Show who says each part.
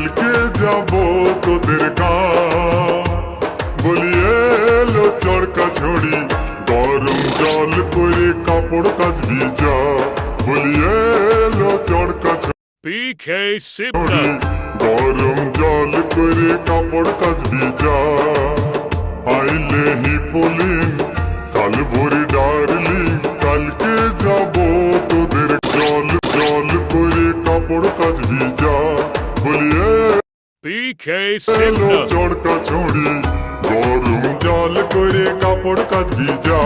Speaker 1: কালকে যাব তোদের গাঁ বলিয়ে চরকা ছড়ি গরম জল করে কাপড় কাজ বিচা বলিয়ে এলো চরকা
Speaker 2: পিখে
Speaker 1: গরম জল করে কাপড় কাজ বিচা আইলে হি পলিন কাল ভরি ডারলি কালকে যাব তোদের জল জল করে কাপড় কাজ বিচা বলিয়ে
Speaker 2: BK
Speaker 1: এলো
Speaker 2: Sipna.
Speaker 1: চড়কা ছড়ি গরম জল করে কাপড় কাজ ভিজা